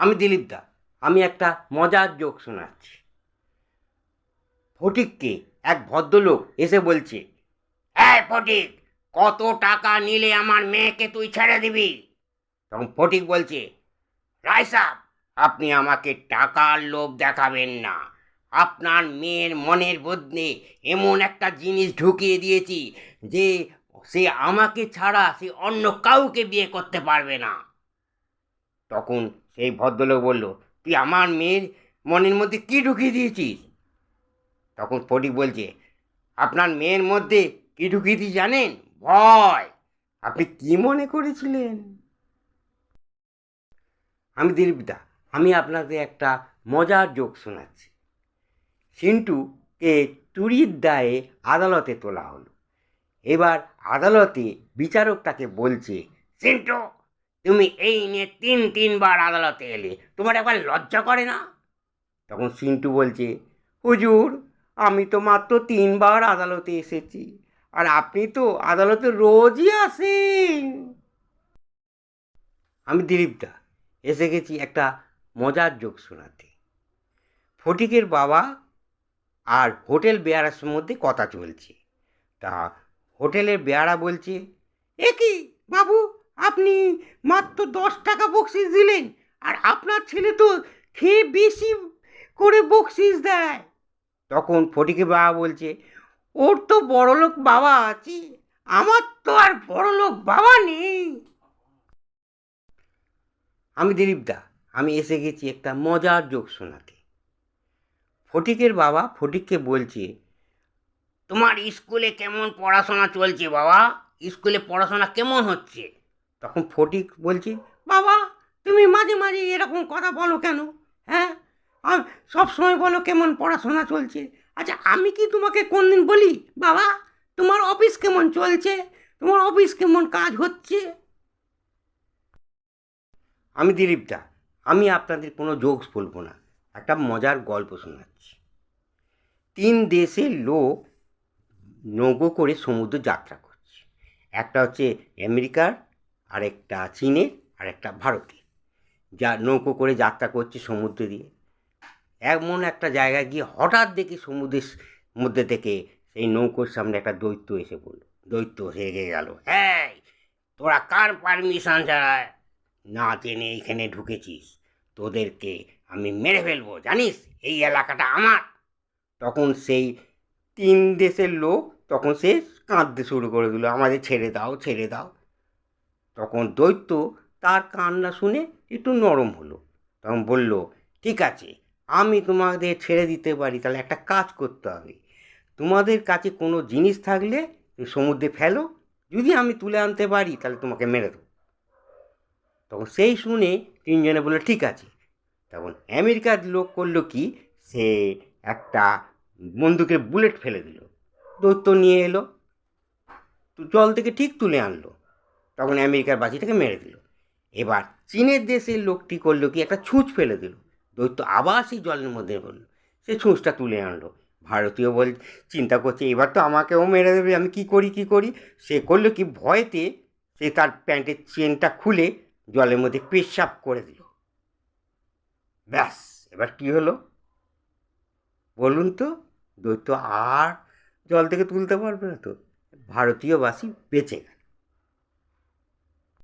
আমি দিলীপ দা, আমি একটা মজার জোক শোনাচ্ছি। ফটিককে এক ভদ্রলোক এসে বলছে হ্যাঁ ফটিক, কত টাকা নিলে আমার মেয়েকে তুই ছেড়ে দিবি? তখন ফটিক বলছে, রায় সাহ আপনি আমাকে টাকার লোভ দেখাবেন না। আপনার মেয়ের মনের বদলে এমন একটা জিনিস ঢুকিয়ে দিয়েছি যে সে আমাকে ছাড়া সে অন্য কাউকে বিয়ে করতে পারবে না। তখন সেই ভদ্রলোক বলল, তুই আমার মেয়ের মনের মধ্যে কি ঢুকিয়ে দিয়েছিস? তখন ফটিক বলছে, আপনার মেয়ের মধ্যে কি ঢুকিয়ে দিয়েছি জানেন? ভয়। আপনি কি মনে করেছিলেন? আমি দিলীপদা আমি আপনাদের একটা মজার জোক শোনাচ্ছি। সিন্টুকে চুরির দায়ে আদালতে তোলা হলো। এবার আদালতে বিচারক তাকে বলছে, সিন্টু তুমি এই নিয়ে তিন, তিনবার আদালতে এলে। তোমার একবার লজ্জা করে না? তখন সিন্টু বলছে, হুজুর, আমি তো মাত্র তিনবার আদালতে এসেছি, আর আপনি তো আদালতে রোজই আসেন। আমি দিলীপদা, এসে গেছি একটা মজার যোগ শোনাতে। ফটিকের বাবা আর হোটেল বেয়ারার মধ্যে কথা চলছে। তা হোটেলের বেয়ারা বলছে, এ কি বাবু আপনি মাত্র দশ টাকা বকশিস দিলেন, আর আপনার ছেলে তো খেয়ে বেশি করে বকশিস দেয়। তখন ফটিকের বাবা বলছে, ওর তো বড়লোক বাবা আছে, আমার তো আর বড়লোক বাবা নেই। আমি দিলীপদা আমি এসে গেছি একটা মজার যোগ শোনাতে। ফটিকের বাবা ফটিককে বলছে, তোমার স্কুলে কেমন পড়াশোনা চলছে বাবা? স্কুলে পড়াশোনা কেমন হচ্ছে? তখন ফটিক বলছি, বাবা, তুমি মাঝে মাঝে এরকম কথা বলো কেন? হ্যাঁ? সব সময় বলো কেমন পড়াশোনা চলছে। আচ্ছা আমি কি তোমাকে কোনদিন বলি? বাবা, তোমার অফিস কেমন চলছে? তোমার অফিস কেমন কাজ হচ্ছে? আমি দিলীপদা আমি আপনাদের কোনো জোকস বলব না। একটা মজার গল্প শোনাচ্ছি। তিন দেশের লোক নৌকো করে সমুদ্র যাত্রা করছে। একটা হচ্ছে আমেরিকার আরেকটা চীনের আর একটা ভারতের। যা নৌকো করে যাত্রা করছে সমুদ্র দিয়ে। এমন একটা জায়গায় গিয়ে হঠাৎ দেখি সমুদ্রের মধ্যে থেকে সেই নৌকোর সামনে একটা দৈত্য এসে বলল দৈত্য হেগে গেল হ্যাঁ তোরা কার পারমিশন ছাড়া না জেনে এখানে ঢুকেছিস? তোদেরকে আমি মেরে ফেলব, জানিস? এই এলাকাটা আমার। তখন সেই তিন দেশের লোক, তখন সে কাঁদতে শুরু করে দিল, আমাদের ছেড়ে দাও ছেড়ে দাও। তখন দৈত্য তার কান্না শুনে একটু নরম হলো। তখন বলল, ঠিক আছে, আমি তোমাদের ছেড়ে দিতে পারি, তাহলে একটা কাজ করতে হবে। তোমাদের কাছে কোনো জিনিস থাকলে তুমি সমুদ্রে ফেলো, যদি আমি তুলে আনতে পারি, তাহলে তোমাকে মেরে দেবো। তখন সেই শুনে তিনজনে বলল, ঠিক আছে। তখন আমেরিকার লোক করল কি, সে একটা বন্দুকের বুলেট ফেলে দিল। দৈত্য নিয়ে এলো জল থেকে ঠিক তুলে আনলো। তখন আমেরিকার বাজিটাকে মেরে দিল। এবার চীনের দেশের লোকটি করল কি? একটা ছুঁচ ফেলে দিল। দৈত্য আবার সেই জলের মধ্যে বলল সে ছুঁচটা তুলে আনলো। ভারতীয় বল চিন্তা করছে, এবার তো আমাকেও মেরে দেবে, আমি কি করি কি করি? সে করল কি? ভয়তে সে তার প্যান্টের চেনটা খুলে জলের মধ্যে পেশাব করে দিল। ব্যাস, এবার কি হলো? বলুন তো, দৈত্য আর জল থেকে তুলতে পারবে না তো? ভারতীয়বাসী বেঁচে গেল।